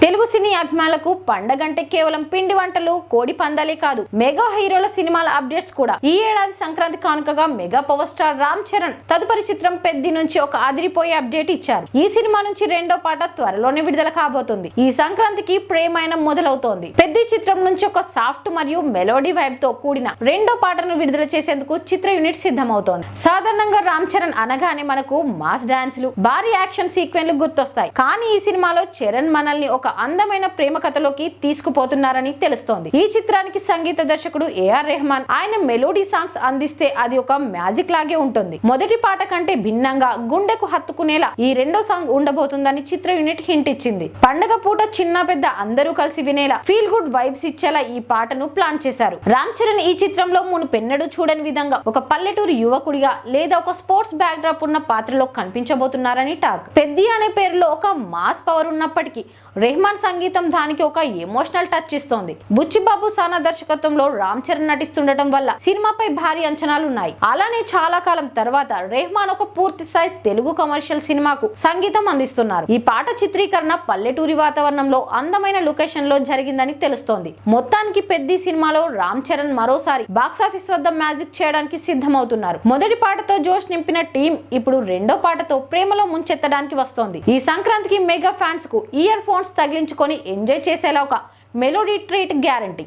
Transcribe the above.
తెలుగు సినీ అభిమానులకు పండగంటే కేవలం పిండి వంటలు కోడి పందాలే కాదు మెగా హీరోల సినిమాల అప్డేట్స్ కూడా. ఈ ఏడాది సంక్రాంతి కానుకగా mega power star Ram Charan తదుపరి చిత్రం పెద్ది నుంచి ఒక అదిరిపోయే అప్డేట్ ఇచ్చారు. ఈ సినిమా నుంచి రెండో పాట త్వరలోనే విడుదల కాబోతుంది. ఈ సంక్రాంతికి ప్రేమాయణం మొదలవుతోంది. పెద్ది చిత్రం నుంచి ఒక సాఫ్ట్ మరియు మెలోడీ వైబ్తో కూడిన రెండో పాటను విడుదల చేసేందుకు చిత్ర యూనిట్ సిద్ధమవుతోంది. సాధారణంగా రామ్ చరణ్ అనగానే మనకు మాస్ డాన్స్లు భారీ యాక్షన్ సీక్వెన్లు గుర్తొస్తాయి. కానీ ఈ సినిమాలో చరణ్ మనల్ని ఒక అందమైన ప్రేమ కథలోకి తీసుకుపోతున్నారని తెలుస్తోంది. ఈ చిత్రానికి సంగీత దర్శకుడు ఏఆర్ రెహమాన్ ఆయన మెలోడీ సాంగ్స్ అందిస్తే అది ఒక మ్యాజిక్ లాగే ఉంటుంది. మొదటి పాట కంటే భిన్నంగా గుండెకు హత్తుకునేలా ఈ రెండో సాంగ్ ఉండబోతుందని చిత్ర యూనిట్ హింట్ ఇచ్చింది. పండగ పూట చిన్న పెద్ద అందరూ కలిసి వినేలా ఫీల్ గుడ్ వైబ్స్ ఇచ్చేలా ఈ పాటను ప్లాన్ చేశారు. రామ్ చరణ్ ఈ చిత్రంలో మును పెన్నడు చూడని విధంగా ఒక పల్లెటూరు యువకుడిగా లేదా ఒక స్పోర్ట్స్ బ్యాక్ డ్రాప్ ఉన్న పాత్రలో కనిపించబోతున్నారని టాక్. పెద్ది అనే పేరులో ఒక మాస్ పవర్ ఉన్నప్పటికీ రెహమాన్ సంగీతం దానికి ఒక ఎమోషనల్ టచ్ ఇస్తోంది. బుచ్చిబాబు సానా దర్శకత్వంలో రామ్ చరణ్ నటిస్తుండటం వల్ల సినిమాపై భారీ అంచనాలు ఉన్నాయి అలానే చాలా కాలం తర్వాత రెహమాన్ ఒక పూర్తి స్థాయి తెలుగు కమర్షియల్ సినిమాకు సంగీతం అందిస్తున్నారు. ఈ పాట చిత్రీకరణ పల్లెటూరి వాతావరణంలో అందమైన లొకేషన్లో జరిగిందని తెలుస్తోంది. మొత్తానికి పెద్ద సినిమాలో రామ్ చరణ్ మరోసారి బాక్సాఫీస్ వద్ద మ్యాజిక్ చేయడానికి సిద్ధమవుతున్నారు. మొదటి పాటతో జోష్ నింపిన టీం ఇప్పుడు రెండో పాటతో ప్రేమలో ముంచెత్తడానికి వస్తోంది. ఈ సంక్రాంతికి మెగా ఫ్యాన్స్కు ఇయర్ ఫోన్స్ ఆస్వాదించుకొని ఎంజాయ్ చేసేలా ఒక మెలోడీ ట్రీట్ గ్యారంటీ.